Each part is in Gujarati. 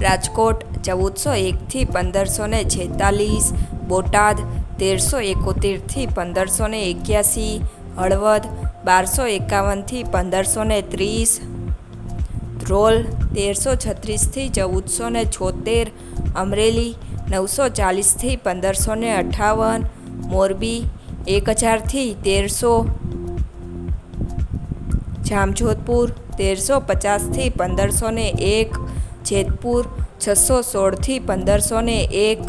રાજકોટ ચૌદસો એકથી પંદરસો ને છેતાલીસ, બોટાદ તેરસો એકોતેરથી પંદરસો ને એક્યાસી, હળવદ બારસો એકાવનથી પંદરસો ને ત્રીસ, ધ્રોલ તેરસો છત્રીસથી ચૌદસો ને છોતેર, અમરેલી નવસો ચાલીસથી પંદરસો ને અઠાવન, મોરબી એક હજારથી તેરસો, જામજોધપુર તેરસો પચાસથી પંદરસો ને એક જેતપુર છસો સોળથી પંદરસો ને એક,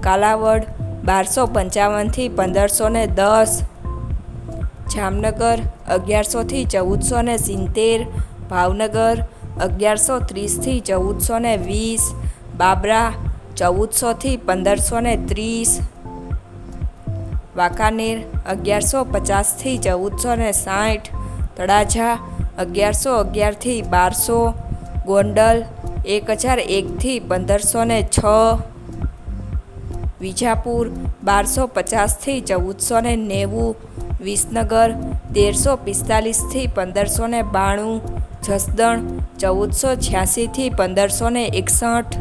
કાલાવડ બારસો પંચાવનથી પંદરસો ને દસ, જામનગર અગિયારસોથી ચૌદસો ને સિત્તેર, ભાવનગર અગિયારસો ત્રીસથી ચૌદસો ને વીસ, બાબરા ચૌદસોથી પંદરસો ને ત્રીસ, વાંકાનેર અગિયારસો પચાસથી ચૌદસો ને સાઠ, તળાજા અગિયારસો અગિયારથી બારસો, ગોંડલ એક હજાર એકથી પંદરસો ને છ વિજાપુર, બારસો પચાસથી ચૌદસો ને નેવું વિસનગર, તેરસો પિસ્તાલીસથી પંદરસો ને બાણું જસદણ, ચૌદસો છ્યાસીથી પંદરસો ને એકસઠ